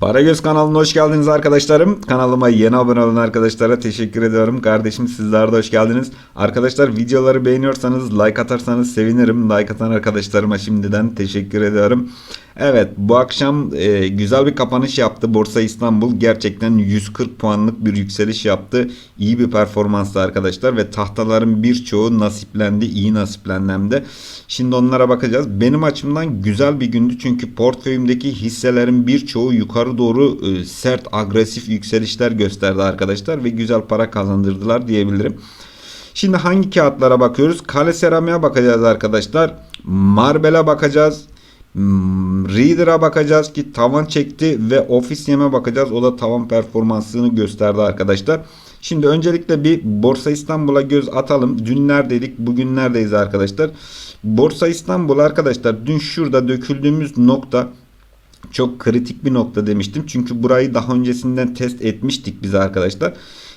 Paragöz kanalına hoş geldiniz arkadaşlarım. Kanalıma yeni abone olan arkadaşlara teşekkür ediyorum. Kardeşim sizler de hoş geldiniz. Arkadaşlar videoları beğeniyorsanız like atarsanız sevinirim. Like atan arkadaşlarıma şimdiden teşekkür ediyorum. Evet bu akşam e, güzel bir kapanış yaptı. Borsa İstanbul gerçekten 140 puanlık bir yükseliş yaptı. İyi bir performanstı arkadaşlar ve tahtaların birçoğu nasiplendi. iyi nasiplendi hem de. Şimdi onlara bakacağız. Benim açımdan güzel bir gündü çünkü portföyümdeki hisselerin birçoğu yukarı doğru e, sert agresif yükselişler gösterdi arkadaşlar ve güzel para kazandırdılar diyebilirim. Şimdi hangi kağıtlara bakıyoruz? Kale seramiğe bakacağız arkadaşlar. Marbel'e bakacağız. Hmm, Reader'a bakacağız ki tavan çekti ve ofis yeme bakacağız. O da tavan performansını gösterdi arkadaşlar. Şimdi öncelikle bir Borsa İstanbul'a göz atalım. Dün neredeydik? Bugün neredeyiz arkadaşlar? Borsa İstanbul arkadaşlar dün şurada döküldüğümüz nokta çok kritik bir nokta demiştim. Çünkü burayı daha öncesinden test etmiştik biz arkadaşlar.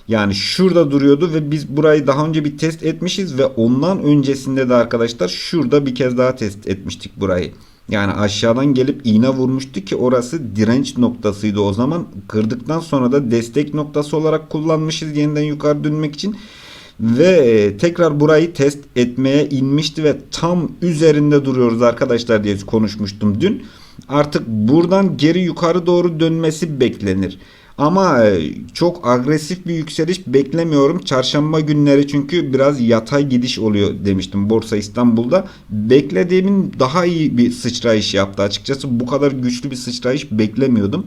Yani şurada duruyordu ve biz burayı daha önce bir test etmişiz ve ondan öncesinde de arkadaşlar şurada bir kez daha test etmiştik burayı. Yani aşağıdan gelip iğne vurmuştu ki orası direnç noktasıydı o zaman. Kırdıktan sonra da destek noktası olarak kullanmışız yeniden yukarı dönmek için. Ve e, tekrar burayı test etmeye inmişti ve tam üzerinde duruyoruz arkadaşlar diye konuşmuştum dün. Artık buradan geri yukarı doğru dönmesi beklenir. Ama e, çok agresif bir yükseliş beklemiyorum. Çarşamba günleri çünkü biraz yatay gidiş oluyor demiştim Borsa İstanbul'da. Beklediğimin daha iyi bir sıçrayış yaptı açıkçası. Bu kadar güçlü bir sıçrayış beklemiyordum.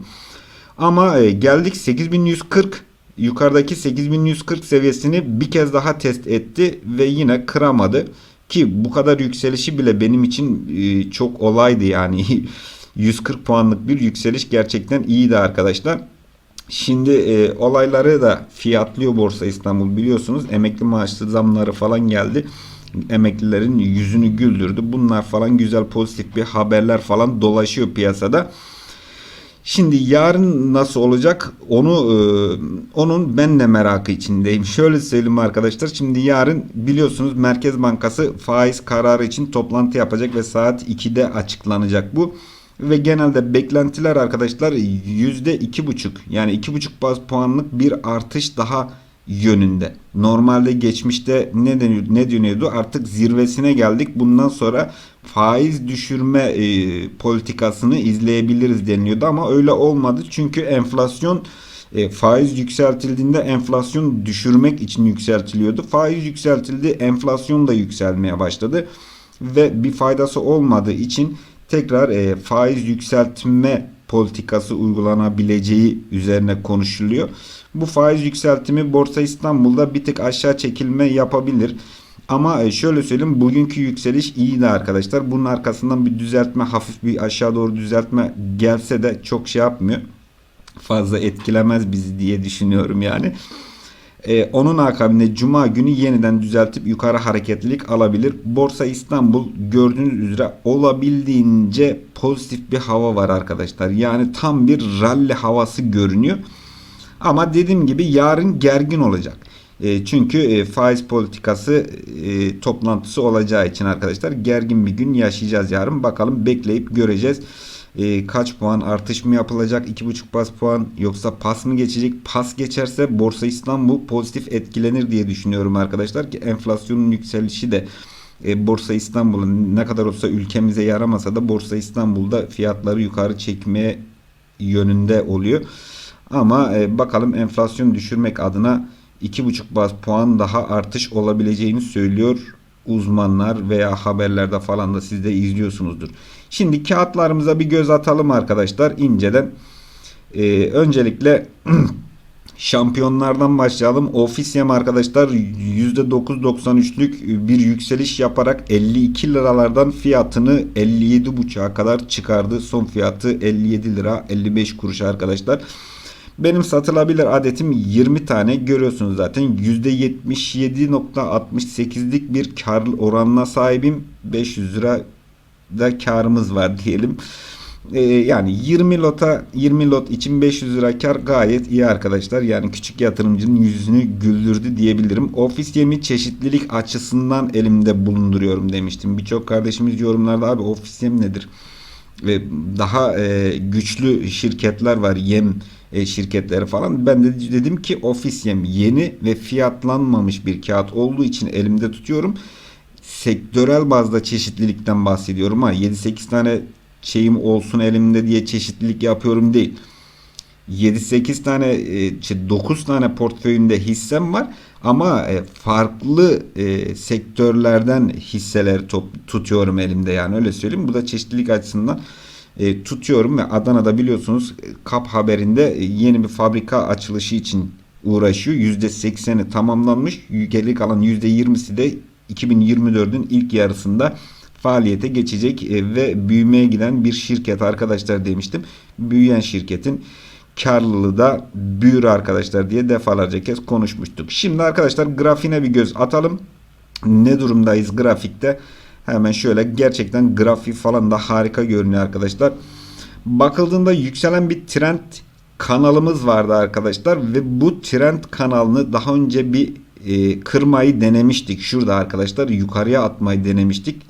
Ama e, geldik 8140 yukarıdaki 8140 seviyesini bir kez daha test etti ve yine kıramadı. Ki bu kadar yükselişi bile benim için e, çok olaydı yani. 140 puanlık bir yükseliş gerçekten iyiydi arkadaşlar. Şimdi e, olayları da fiyatlıyor Borsa İstanbul biliyorsunuz. Emekli maaşlı zamları falan geldi. Emeklilerin yüzünü güldürdü. Bunlar falan güzel pozitif bir haberler falan dolaşıyor piyasada. Şimdi yarın nasıl olacak onu e, onun ben de merakı içindeyim. Şöyle söyleyeyim arkadaşlar. Şimdi yarın biliyorsunuz Merkez Bankası faiz kararı için toplantı yapacak ve saat 2'de açıklanacak bu. Ve genelde beklentiler arkadaşlar yüzde iki buçuk yani iki buçuk baz puanlık bir artış daha yönünde. Normalde geçmişte ne deniyor, ne deniyordu? Artık zirvesine geldik. Bundan sonra faiz düşürme e, politikasını izleyebiliriz deniliyordu ama öyle olmadı. Çünkü enflasyon e, faiz yükseltildiğinde enflasyon düşürmek için yükseltiliyordu. Faiz yükseltildi, enflasyon da yükselmeye başladı ve bir faydası olmadığı için tekrar e, faiz yükseltme politikası uygulanabileceği üzerine konuşuluyor. Bu faiz yükseltimi Borsa İstanbul'da bir tık aşağı çekilme yapabilir. Ama e, şöyle söyleyeyim bugünkü yükseliş iyiydi arkadaşlar. Bunun arkasından bir düzeltme hafif bir aşağı doğru düzeltme gelse de çok şey yapmıyor. Fazla etkilemez bizi diye düşünüyorum yani. Ee, onun akabinde Cuma günü yeniden düzeltip yukarı hareketlilik alabilir. Borsa İstanbul gördüğünüz üzere olabildiğince pozitif bir hava var arkadaşlar. Yani tam bir rally havası görünüyor. Ama dediğim gibi yarın gergin olacak. E, çünkü e, faiz politikası e, toplantısı olacağı için arkadaşlar gergin bir gün yaşayacağız yarın. Bakalım bekleyip göreceğiz e, kaç puan artış mı yapılacak 2,5 bas puan yoksa pas mı geçecek pas geçerse Borsa İstanbul pozitif etkilenir diye düşünüyorum arkadaşlar ki enflasyonun yükselişi de e, Borsa İstanbul'un ne kadar olsa ülkemize yaramasa da Borsa İstanbul'da fiyatları yukarı çekmeye yönünde oluyor. Ama e, bakalım enflasyon düşürmek adına 2,5 bas puan daha artış olabileceğini söylüyor uzmanlar veya haberlerde falan da siz de izliyorsunuzdur. Şimdi kağıtlarımıza bir göz atalım arkadaşlar inceden. Ee, öncelikle şampiyonlardan başlayalım. Ofisiyem arkadaşlar %9.93'lük bir yükseliş yaparak 52 liralardan fiyatını 57.5'a kadar çıkardı. Son fiyatı 57 lira 55 kuruş arkadaşlar. Benim satılabilir adetim 20 tane görüyorsunuz zaten %77.68'lik bir kar oranına sahibim 500 lira da karımız var diyelim. Ee, yani 20 lota 20 lot için 500 lira kar gayet iyi arkadaşlar. Yani küçük yatırımcının yüzünü güldürdü diyebilirim. Ofis yemi çeşitlilik açısından elimde bulunduruyorum demiştim. Birçok kardeşimiz yorumlarda abi ofis yemi nedir? ve daha e, güçlü şirketler var yem e, şirketleri falan. Ben de dedim ki ofis yem yeni ve fiyatlanmamış bir kağıt olduğu için elimde tutuyorum. Sektörel bazda çeşitlilikten bahsediyorum ha 7-8 tane şeyim olsun elimde diye çeşitlilik yapıyorum değil. 7-8 tane e, şey, 9 tane portföyünde hissem var ama e, farklı e, sektörlerden hisseler tutuyorum elimde yani öyle söyleyeyim. Bu da çeşitlilik açısından e, tutuyorum ve Adana'da biliyorsunuz e, Kap haberinde e, yeni bir fabrika açılışı için uğraşıyor. %80'i tamamlanmış. Geri kalan %20'si de 2024'ün ilk yarısında faaliyete geçecek e, ve büyümeye giden bir şirket arkadaşlar demiştim. Büyüyen şirketin karlılığı da büyür arkadaşlar diye defalarca kez konuşmuştuk. Şimdi arkadaşlar grafiğine bir göz atalım. Ne durumdayız grafikte? Hemen şöyle gerçekten grafik falan da harika görünüyor arkadaşlar. Bakıldığında yükselen bir trend kanalımız vardı arkadaşlar ve bu trend kanalını daha önce bir e, kırmayı denemiştik. Şurada arkadaşlar yukarıya atmayı denemiştik.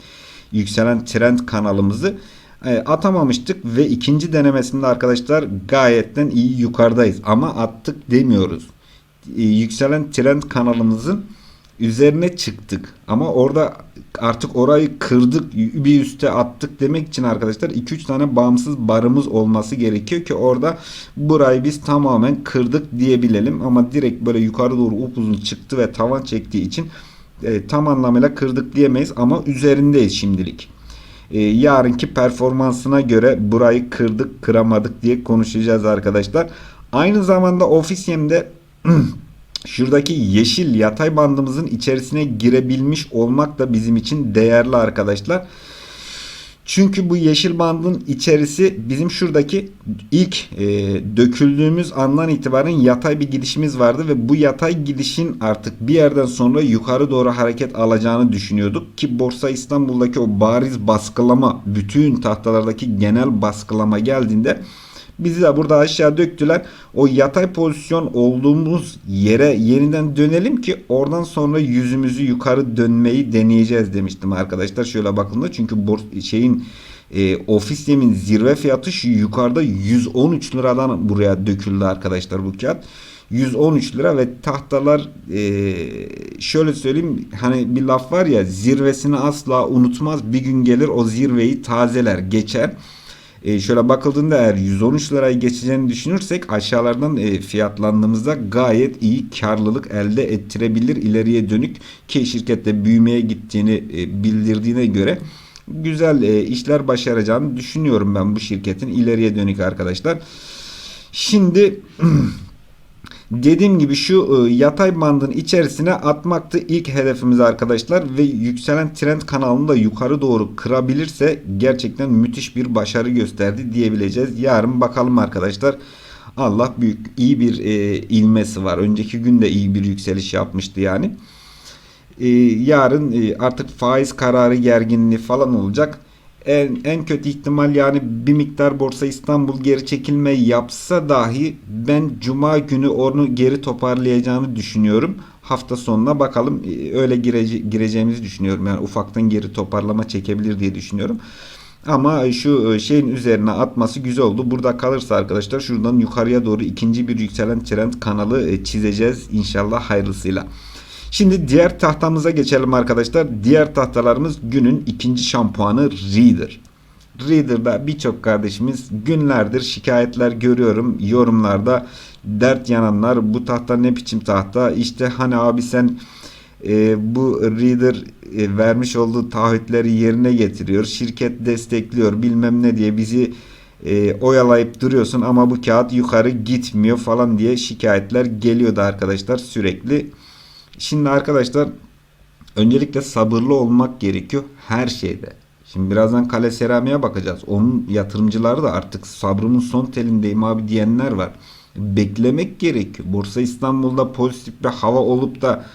Yükselen trend kanalımızı e, atamamıştık ve ikinci denemesinde arkadaşlar gayetten iyi yukarıdayız ama attık demiyoruz. E, yükselen trend kanalımızın üzerine çıktık ama orada artık orayı kırdık bir üste attık demek için arkadaşlar 2-3 tane bağımsız barımız olması gerekiyor ki orada burayı biz tamamen kırdık diyebilelim ama direkt böyle yukarı doğru upuzun çıktı ve tavan çektiği için e, tam anlamıyla kırdık diyemeyiz ama üzerindeyiz şimdilik. E, yarınki performansına göre burayı kırdık kıramadık diye konuşacağız arkadaşlar. Aynı zamanda ofis yemde şuradaki yeşil yatay bandımızın içerisine girebilmiş olmak da bizim için değerli arkadaşlar. Çünkü bu yeşil bandın içerisi bizim şuradaki ilk e, döküldüğümüz andan itibaren yatay bir gidişimiz vardı ve bu yatay gidişin artık bir yerden sonra yukarı doğru hareket alacağını düşünüyorduk ki Borsa İstanbul'daki o bariz baskılama bütün tahtalardaki genel baskılama geldiğinde Bizi de burada aşağı döktüler. O yatay pozisyon olduğumuz yere yeniden dönelim ki oradan sonra yüzümüzü yukarı dönmeyi deneyeceğiz demiştim arkadaşlar. Şöyle bakın da çünkü şeyin e, ofis yemin zirve fiyatı şu yukarıda 113 liradan buraya döküldü arkadaşlar bu kağıt. 113 lira ve tahtalar e, şöyle söyleyeyim hani bir laf var ya zirvesini asla unutmaz bir gün gelir o zirveyi tazeler geçer. E, şöyle bakıldığında eğer 113 lirayı geçeceğini düşünürsek aşağılardan e, fiyatlandığımızda gayet iyi karlılık elde ettirebilir ileriye dönük ki şirkette büyümeye gittiğini e, bildirdiğine göre güzel e, işler başaracağını düşünüyorum ben bu şirketin ileriye dönük arkadaşlar. Şimdi Dediğim gibi şu e, yatay bandın içerisine atmaktı ilk hedefimiz arkadaşlar ve yükselen trend kanalını da yukarı doğru kırabilirse gerçekten müthiş bir başarı gösterdi diyebileceğiz. Yarın bakalım arkadaşlar. Allah büyük iyi bir e, ilmesi var. Önceki gün de iyi bir yükseliş yapmıştı yani. E, yarın e, artık faiz kararı gerginliği falan olacak en, en kötü ihtimal yani bir miktar Borsa İstanbul geri çekilme yapsa dahi ben Cuma günü onu geri toparlayacağını düşünüyorum. Hafta sonuna bakalım e, öyle girece gireceğimizi düşünüyorum. Yani ufaktan geri toparlama çekebilir diye düşünüyorum. Ama şu e, şeyin üzerine atması güzel oldu. Burada kalırsa arkadaşlar şuradan yukarıya doğru ikinci bir yükselen trend kanalı e, çizeceğiz inşallah hayırlısıyla. Şimdi diğer tahtamıza geçelim arkadaşlar. Diğer tahtalarımız günün ikinci şampuanı Reader. Reader'da birçok kardeşimiz günlerdir şikayetler görüyorum yorumlarda dert yananlar bu tahta ne biçim tahta işte hani abi sen e, bu Reader e, vermiş olduğu taahhütleri yerine getiriyor şirket destekliyor bilmem ne diye bizi e, oyalayıp duruyorsun ama bu kağıt yukarı gitmiyor falan diye şikayetler geliyordu arkadaşlar sürekli. Şimdi arkadaşlar öncelikle sabırlı olmak gerekiyor her şeyde. Şimdi birazdan kale seramiğe bakacağız. Onun yatırımcıları da artık sabrımın son telindeyim abi diyenler var. Beklemek gerekiyor. Borsa İstanbul'da pozitif bir hava olup da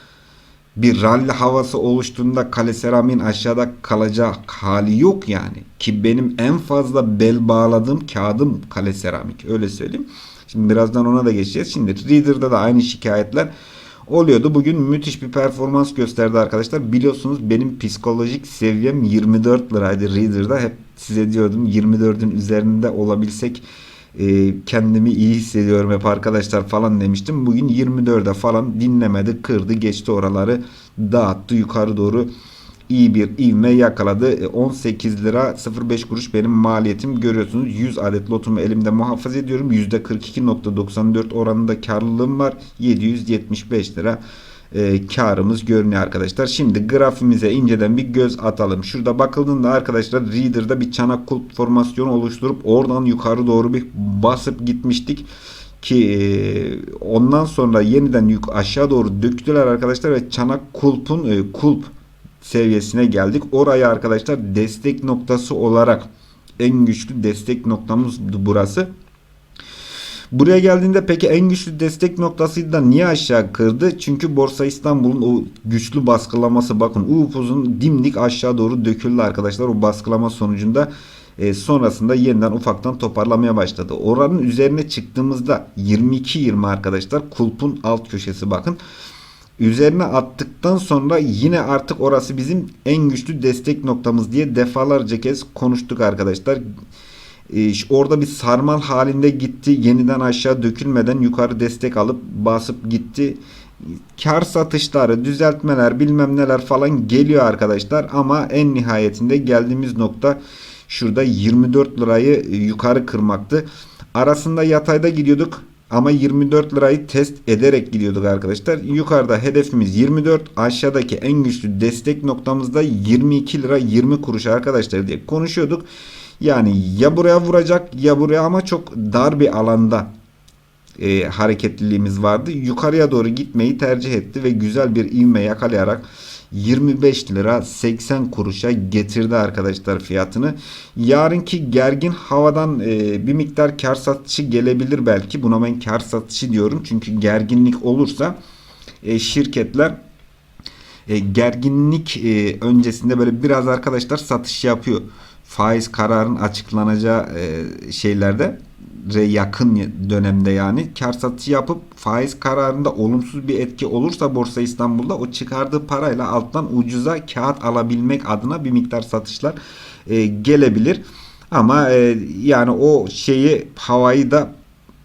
bir rally havası oluştuğunda kale seramiğin aşağıda kalacak hali yok yani. Ki benim en fazla bel bağladığım kağıdım kale seramik öyle söyleyeyim. Şimdi birazdan ona da geçeceğiz. Şimdi Reader'da da aynı şikayetler oluyordu. Bugün müthiş bir performans gösterdi arkadaşlar. Biliyorsunuz benim psikolojik seviyem 24 liraydı Reader'da. Hep size diyordum 24'ün üzerinde olabilsek e, kendimi iyi hissediyorum hep arkadaşlar falan demiştim. Bugün 24'e falan dinlemedi, kırdı, geçti oraları, dağıttı yukarı doğru iyi bir ivme yakaladı. E, 18 lira 05 kuruş benim maliyetim görüyorsunuz. 100 adet lotumu elimde muhafaza ediyorum. %42.94 oranında karlılığım var. 775 lira e, karımız görünüyor arkadaşlar. Şimdi grafimize inceden bir göz atalım. Şurada bakıldığında arkadaşlar Reader'da bir çanak kulp formasyonu oluşturup oradan yukarı doğru bir basıp gitmiştik ki e, ondan sonra yeniden yük aşağı doğru döktüler arkadaşlar ve çanak kulpun e, kulp seviyesine geldik. Oraya arkadaşlar destek noktası olarak en güçlü destek noktamız burası. Buraya geldiğinde peki en güçlü destek noktasıydı da niye aşağı kırdı? Çünkü Borsa İstanbul'un o güçlü baskılaması bakın UFO'nun dimdik aşağı doğru döküldü arkadaşlar. O baskılama sonucunda e, sonrasında yeniden ufaktan toparlamaya başladı. Oranın üzerine çıktığımızda 22-20 arkadaşlar kulpun alt köşesi bakın. Üzerine attıktan sonra yine artık orası bizim en güçlü destek noktamız diye defalarca kez konuştuk arkadaşlar. Ee, orada bir sarmal halinde gitti. Yeniden aşağı dökülmeden yukarı destek alıp basıp gitti. Kar satışları, düzeltmeler, bilmem neler falan geliyor arkadaşlar. Ama en nihayetinde geldiğimiz nokta şurada 24 lirayı yukarı kırmaktı. Arasında yatayda gidiyorduk. Ama 24 lirayı test ederek gidiyorduk arkadaşlar. Yukarıda hedefimiz 24. Aşağıdaki en güçlü destek noktamızda 22 lira 20 kuruş arkadaşlar diye konuşuyorduk. Yani ya buraya vuracak ya buraya ama çok dar bir alanda e, hareketliliğimiz vardı. Yukarıya doğru gitmeyi tercih etti ve güzel bir ivme yakalayarak 25 lira 80 kuruşa getirdi arkadaşlar fiyatını. Yarınki gergin havadan e, bir miktar kar satışı gelebilir belki. Buna ben kar satışı diyorum. Çünkü gerginlik olursa e, şirketler e, gerginlik e, öncesinde böyle biraz arkadaşlar satış yapıyor. Faiz kararın açıklanacağı e, şeylerde yakın dönemde yani kar satışı yapıp faiz kararında olumsuz bir etki olursa Borsa İstanbul'da o çıkardığı parayla alttan ucuza kağıt alabilmek adına bir miktar satışlar e, gelebilir. Ama e, yani o şeyi havayı da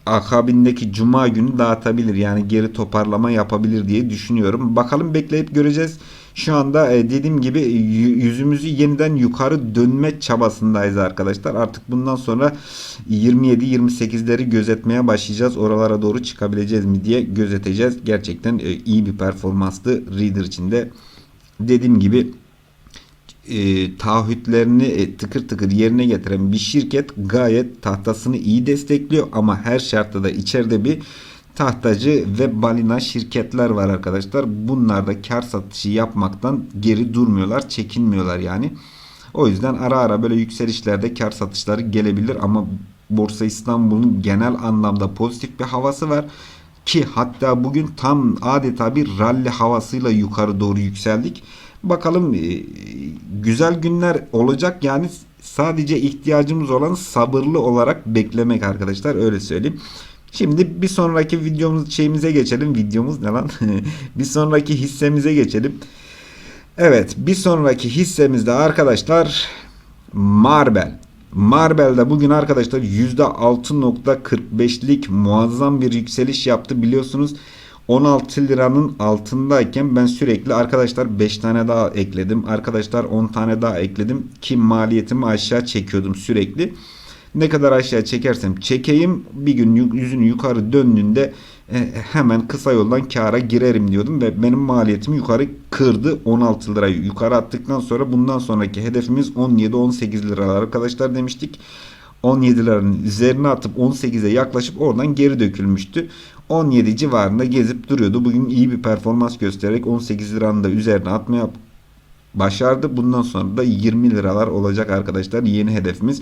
akabindeki cuma günü dağıtabilir. Yani geri toparlama yapabilir diye düşünüyorum. Bakalım bekleyip göreceğiz. Şu anda e, dediğim gibi yüzümüzü yeniden yukarı dönme çabasındayız arkadaşlar. Artık bundan sonra 27-28'leri gözetmeye başlayacağız. Oralara doğru çıkabileceğiz mi diye gözeteceğiz. Gerçekten e, iyi bir performanstı Reader içinde. Dediğim gibi e, taahhütlerini e, tıkır tıkır yerine getiren bir şirket gayet tahtasını iyi destekliyor ama her şartta da içeride bir tahtacı ve balina şirketler var arkadaşlar. Bunlar da kar satışı yapmaktan geri durmuyorlar, çekinmiyorlar yani. O yüzden ara ara böyle yükselişlerde kar satışları gelebilir ama Borsa İstanbul'un genel anlamda pozitif bir havası var. Ki hatta bugün tam adeta bir rally havasıyla yukarı doğru yükseldik. Bakalım e, güzel günler olacak yani sadece ihtiyacımız olan sabırlı olarak beklemek arkadaşlar öyle söyleyeyim. Şimdi bir sonraki videomuz şeyimize geçelim. Videomuz ne lan? bir sonraki hissemize geçelim. Evet bir sonraki hissemizde arkadaşlar Marbel. Marbel'de bugün arkadaşlar %6.45'lik muazzam bir yükseliş yaptı biliyorsunuz. 16 liranın altındayken ben sürekli arkadaşlar 5 tane daha ekledim. Arkadaşlar 10 tane daha ekledim ki maliyetimi aşağı çekiyordum sürekli. Ne kadar aşağı çekersem çekeyim bir gün yüzünü yukarı döndüğünde e, hemen kısa yoldan kâra girerim diyordum ve benim maliyetimi yukarı kırdı 16 lirayı yukarı attıktan sonra bundan sonraki hedefimiz 17-18 liralar arkadaşlar demiştik. 17 liranın üzerine atıp 18'e yaklaşıp oradan geri dökülmüştü. 17 civarında gezip duruyordu. Bugün iyi bir performans göstererek 18 liranın da üzerine atmaya başardı. Bundan sonra da 20 liralar olacak arkadaşlar. Yeni hedefimiz.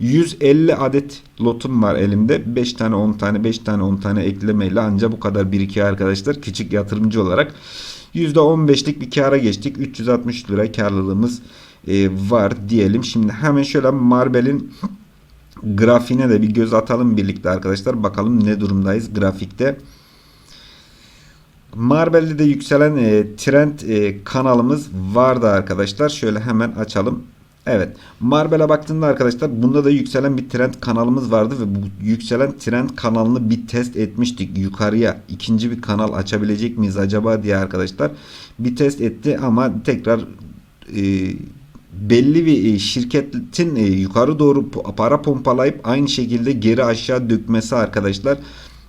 150 adet lotum var elimde. 5 tane 10 tane 5 tane 10 tane eklemeyle anca bu kadar birikiyor arkadaşlar. Küçük yatırımcı olarak. %15'lik bir kara geçtik. 360 lira karlılığımız e, var diyelim. Şimdi hemen şöyle Marbel'in grafiğine de bir göz atalım birlikte arkadaşlar. Bakalım ne durumdayız grafikte. Marbel'de de yükselen e, trend e, kanalımız vardı arkadaşlar. Şöyle hemen açalım. Evet. Marbel'e baktığında arkadaşlar bunda da yükselen bir trend kanalımız vardı ve bu yükselen trend kanalını bir test etmiştik. Yukarıya ikinci bir kanal açabilecek miyiz acaba diye arkadaşlar bir test etti ama tekrar e, belli bir e, şirketin e, yukarı doğru para pompalayıp aynı şekilde geri aşağı dökmesi arkadaşlar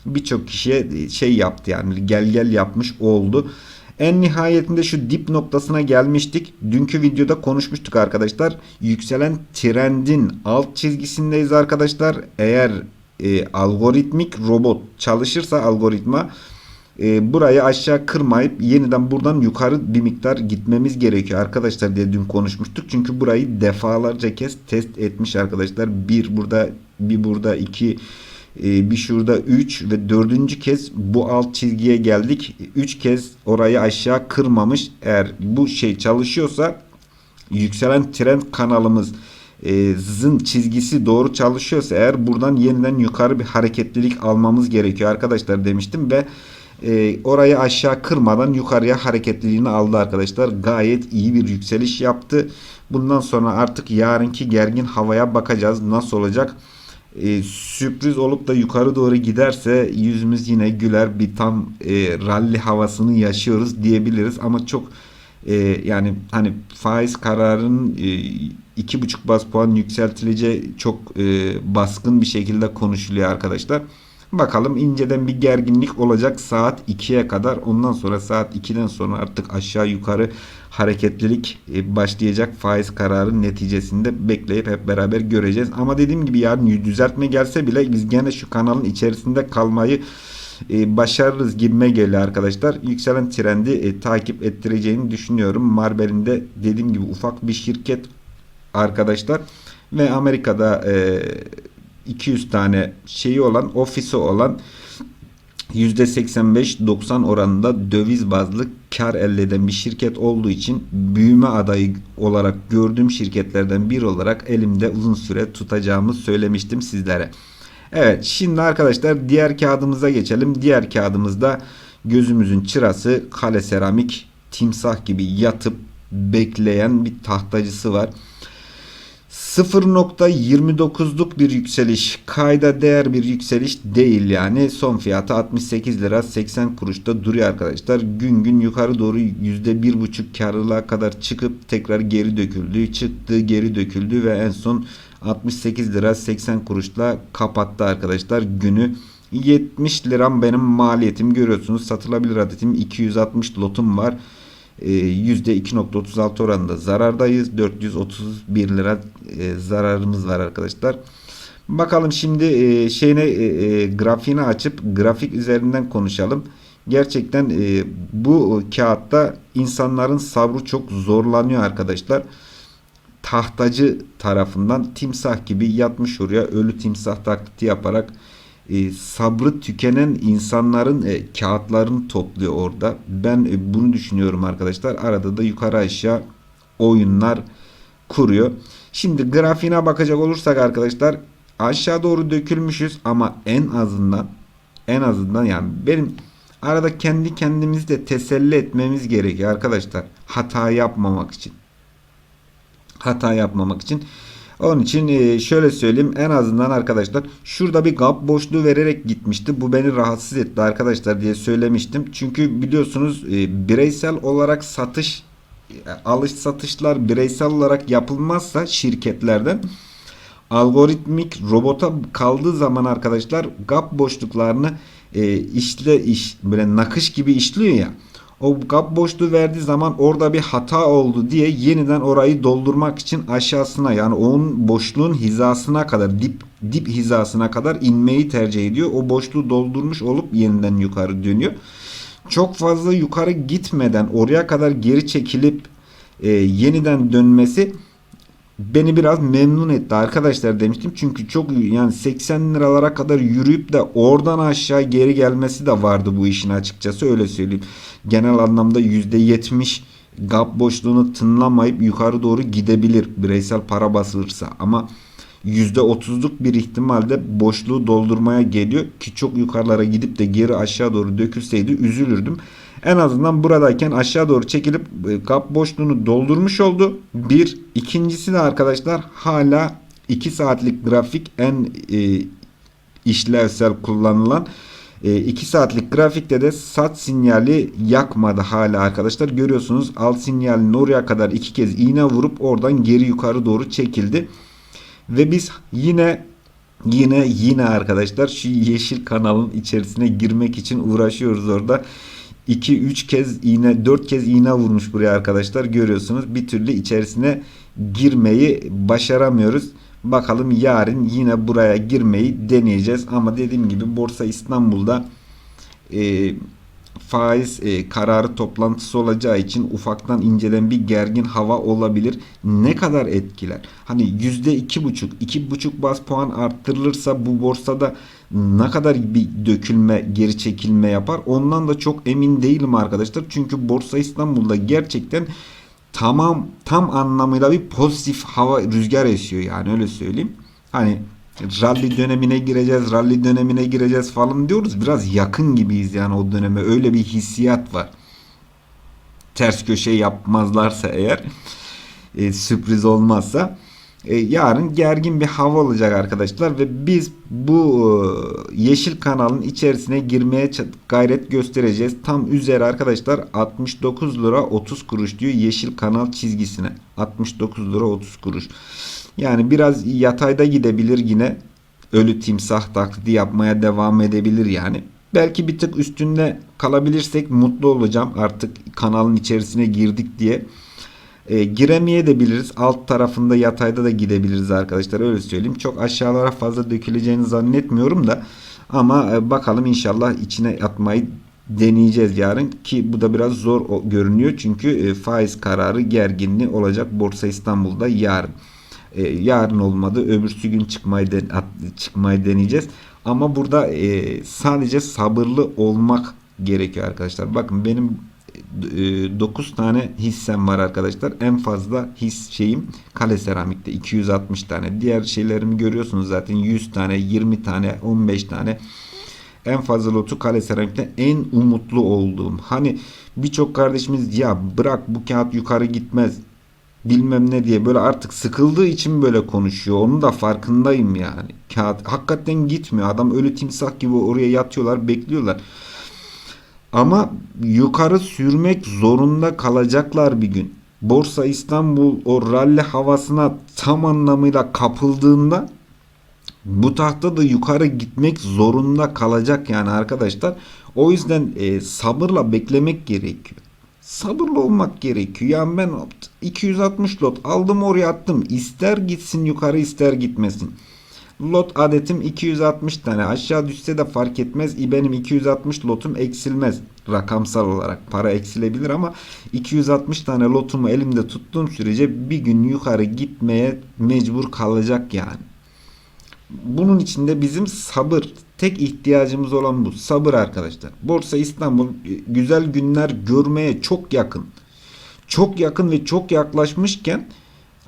birçok kişiye şey yaptı yani gel gel yapmış oldu. En nihayetinde şu dip noktasına gelmiştik. Dünkü videoda konuşmuştuk arkadaşlar. Yükselen trendin alt çizgisindeyiz arkadaşlar. Eğer e, algoritmik robot çalışırsa algoritma e, burayı aşağı kırmayıp yeniden buradan yukarı bir miktar gitmemiz gerekiyor arkadaşlar diye dün konuşmuştuk. Çünkü burayı defalarca kez test etmiş arkadaşlar. Bir burada bir burada iki bir şurada 3 ve dördüncü kez bu alt çizgiye geldik. 3 kez orayı aşağı kırmamış. Eğer bu şey çalışıyorsa yükselen trend kanalımız e, çizgisi doğru çalışıyorsa eğer buradan yeniden yukarı bir hareketlilik almamız gerekiyor arkadaşlar demiştim ve e, orayı aşağı kırmadan yukarıya hareketliliğini aldı arkadaşlar. Gayet iyi bir yükseliş yaptı. Bundan sonra artık yarınki gergin havaya bakacağız. Nasıl olacak? E, sürpriz olup da yukarı doğru giderse yüzümüz yine güler bir tam e, rally havasını yaşıyoruz diyebiliriz ama çok e, yani hani faiz kararının e, iki buçuk bas puan yükseltileceği çok e, baskın bir şekilde konuşuluyor arkadaşlar. Bakalım inceden bir gerginlik olacak saat 2'ye kadar. Ondan sonra saat 2'den sonra artık aşağı yukarı hareketlilik e, başlayacak faiz kararı neticesinde bekleyip hep beraber göreceğiz. Ama dediğim gibi yarın düzeltme gelse bile biz gene şu kanalın içerisinde kalmayı e, başarırız gibime geliyor arkadaşlar. Yükselen trendi e, takip ettireceğini düşünüyorum. Marbel'in de dediğim gibi ufak bir şirket arkadaşlar ve Amerika'da e, 200 tane şeyi olan ofisi olan %85-90 oranında döviz bazlı kar elde eden bir şirket olduğu için büyüme adayı olarak gördüğüm şirketlerden biri olarak elimde uzun süre tutacağımı söylemiştim sizlere. Evet şimdi arkadaşlar diğer kağıdımıza geçelim. Diğer kağıdımızda gözümüzün çırası kale seramik timsah gibi yatıp bekleyen bir tahtacısı var. 0.29'luk bir yükseliş. Kayda değer bir yükseliş değil yani. Son fiyatı 68 lira 80 kuruşta duruyor arkadaşlar. Gün gün yukarı doğru %1.5 karlılığa kadar çıkıp tekrar geri döküldü. Çıktı geri döküldü ve en son 68 lira 80 kuruşla kapattı arkadaşlar günü. 70 liram benim maliyetim görüyorsunuz. Satılabilir adetim 260 lotum var. %2.36 oranında zarardayız. 431 lira e, zararımız var arkadaşlar. Bakalım şimdi e, şeyine e, grafiğini açıp grafik üzerinden konuşalım. Gerçekten bu kağıtta insanların sabrı çok zorlanıyor arkadaşlar. Tahtacı tarafından timsah gibi yatmış oraya ölü timsah taklidi yaparak e, sabrı tükenen insanların e, kağıtlarını topluyor orada. Ben e, bunu düşünüyorum arkadaşlar. Arada da yukarı aşağı oyunlar kuruyor. Şimdi grafiğine bakacak olursak arkadaşlar aşağı doğru dökülmüşüz ama en azından en azından yani benim arada kendi kendimizi de teselli etmemiz gerekiyor arkadaşlar. Hata yapmamak için. Hata yapmamak için. Onun için e, şöyle söyleyeyim en azından arkadaşlar şurada bir gap boşluğu vererek gitmişti. Bu beni rahatsız etti arkadaşlar diye söylemiştim. Çünkü biliyorsunuz e, bireysel olarak satış e, alış satışlar bireysel olarak yapılmazsa şirketlerden algoritmik robota kaldığı zaman arkadaşlar gap boşluklarını işle iş böyle nakış gibi işliyor ya o gap boşluğu verdiği zaman orada bir hata oldu diye yeniden orayı doldurmak için aşağısına yani onun boşluğun hizasına kadar dip dip hizasına kadar inmeyi tercih ediyor. O boşluğu doldurmuş olup yeniden yukarı dönüyor. Çok fazla yukarı gitmeden oraya kadar geri çekilip e, yeniden dönmesi beni biraz memnun etti arkadaşlar demiştim. Çünkü çok yani 80 liralara kadar yürüyüp de oradan aşağı geri gelmesi de vardı bu işin açıkçası öyle söyleyeyim. Genel anlamda %70 gap boşluğunu tınlamayıp yukarı doğru gidebilir bireysel para basılırsa ama %30'luk bir ihtimalde boşluğu doldurmaya geliyor ki çok yukarılara gidip de geri aşağı doğru dökülseydi üzülürdüm. En azından buradayken aşağı doğru çekilip e, kap boşluğunu doldurmuş oldu. Bir. ikincisi de arkadaşlar hala 2 saatlik grafik en e, işlevsel kullanılan 2 saatlik grafikte de sat sinyali yakmadı hala arkadaşlar. Görüyorsunuz alt sinyalin oraya kadar iki kez iğne vurup oradan geri yukarı doğru çekildi. Ve biz yine yine yine arkadaşlar şu yeşil kanalın içerisine girmek için uğraşıyoruz orada. 2-3 kez iğne 4 kez iğne vurmuş buraya arkadaşlar görüyorsunuz. Bir türlü içerisine girmeyi başaramıyoruz. Bakalım yarın yine buraya girmeyi deneyeceğiz. Ama dediğim gibi Borsa İstanbul'da e, faiz e, kararı toplantısı olacağı için ufaktan incelen bir gergin hava olabilir. Ne kadar etkiler? Hani yüzde iki buçuk, iki buçuk bas puan arttırılırsa bu borsada ne kadar bir dökülme, geri çekilme yapar? Ondan da çok emin değilim arkadaşlar. Çünkü Borsa İstanbul'da gerçekten tamam tam anlamıyla bir pozitif hava rüzgar esiyor yani öyle söyleyeyim. Hani rally dönemine gireceğiz, rally dönemine gireceğiz falan diyoruz. Biraz yakın gibiyiz yani o döneme. Öyle bir hissiyat var. Ters köşe yapmazlarsa eğer e, sürpriz olmazsa e, yarın gergin bir hava olacak arkadaşlar ve biz bu e, yeşil kanalın içerisine girmeye gayret göstereceğiz. Tam üzeri arkadaşlar 69 lira 30 kuruş diyor yeşil kanal çizgisine. 69 lira 30 kuruş. Yani biraz yatayda gidebilir yine. Ölü timsah taklidi yapmaya devam edebilir yani. Belki bir tık üstünde kalabilirsek mutlu olacağım. Artık kanalın içerisine girdik diye. E, giremeye de biliriz. Alt tarafında yatayda da gidebiliriz arkadaşlar. Öyle söyleyeyim. Çok aşağılara fazla döküleceğini zannetmiyorum da. Ama e, bakalım inşallah içine atmayı deneyeceğiz yarın ki bu da biraz zor görünüyor çünkü e, faiz kararı gerginliği olacak Borsa İstanbul'da yarın. E, yarın olmadı öbürsü gün çıkmayı den- çıkmayı deneyeceğiz. Ama burada e, sadece sabırlı olmak gerekiyor arkadaşlar. Bakın benim 9 tane hissem var arkadaşlar. En fazla his şeyim kale seramikte 260 tane. Diğer şeylerimi görüyorsunuz zaten 100 tane, 20 tane, 15 tane. En fazla lotu kale seramikte en umutlu olduğum. Hani birçok kardeşimiz ya bırak bu kağıt yukarı gitmez bilmem ne diye böyle artık sıkıldığı için böyle konuşuyor. Onun da farkındayım yani. Kağıt hakikaten gitmiyor. Adam ölü timsah gibi oraya yatıyorlar, bekliyorlar. Ama yukarı sürmek zorunda kalacaklar bir gün. Borsa İstanbul o rally havasına tam anlamıyla kapıldığında bu tahta da yukarı gitmek zorunda kalacak yani arkadaşlar. O yüzden e, sabırla beklemek gerekiyor. Sabırlı olmak gerekiyor. Yani ben 260 lot aldım oraya attım. İster gitsin yukarı ister gitmesin. Lot adetim 260 tane. Aşağı düşse de fark etmez. Benim 260 lotum eksilmez. Rakamsal olarak para eksilebilir ama 260 tane lotumu elimde tuttuğum sürece bir gün yukarı gitmeye mecbur kalacak yani. Bunun içinde bizim sabır. Tek ihtiyacımız olan bu. Sabır arkadaşlar. Borsa İstanbul e, güzel günler görmeye çok yakın. Çok yakın ve çok yaklaşmışken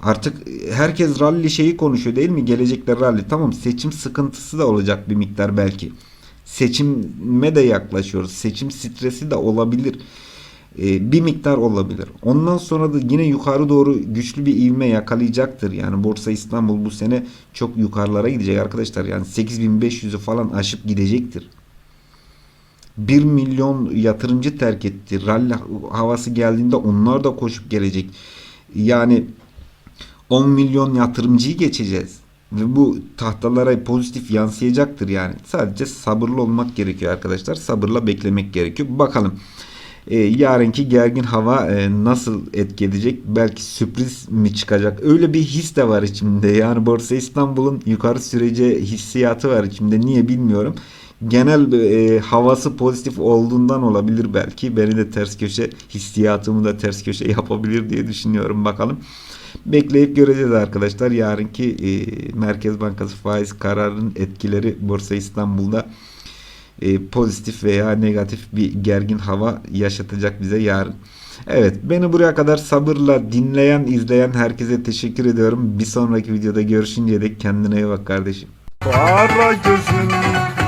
artık herkes rally şeyi konuşuyor değil mi? Gelecekte rally. Tamam seçim sıkıntısı da olacak bir miktar belki. Seçime de yaklaşıyoruz. Seçim stresi de olabilir. Ee, bir miktar olabilir. Ondan sonra da yine yukarı doğru güçlü bir ivme yakalayacaktır. Yani Borsa İstanbul bu sene çok yukarılara gidecek arkadaşlar. Yani 8500'ü falan aşıp gidecektir. 1 milyon yatırımcı terk etti. Rally havası geldiğinde onlar da koşup gelecek. Yani 10 milyon yatırımcıyı geçeceğiz. Ve bu tahtalara pozitif yansıyacaktır yani. Sadece sabırlı olmak gerekiyor arkadaşlar. Sabırla beklemek gerekiyor. Bakalım e, yarınki gergin hava e, nasıl etki edecek? Belki sürpriz mi çıkacak? Öyle bir his de var içimde. Yani Borsa İstanbul'un yukarı sürece hissiyatı var içimde. Niye bilmiyorum. Genel e, havası pozitif olduğundan olabilir belki. Beni de ters köşe hissiyatımı da ters köşe yapabilir diye düşünüyorum. Bakalım. Bekleyip göreceğiz arkadaşlar. Yarınki e, Merkez Bankası faiz kararının etkileri Borsa İstanbul'da e, pozitif veya negatif bir gergin hava yaşatacak bize yarın. Evet beni buraya kadar sabırla dinleyen izleyen herkese teşekkür ediyorum. Bir sonraki videoda görüşünceye dek kendine iyi bak kardeşim. Kara gözün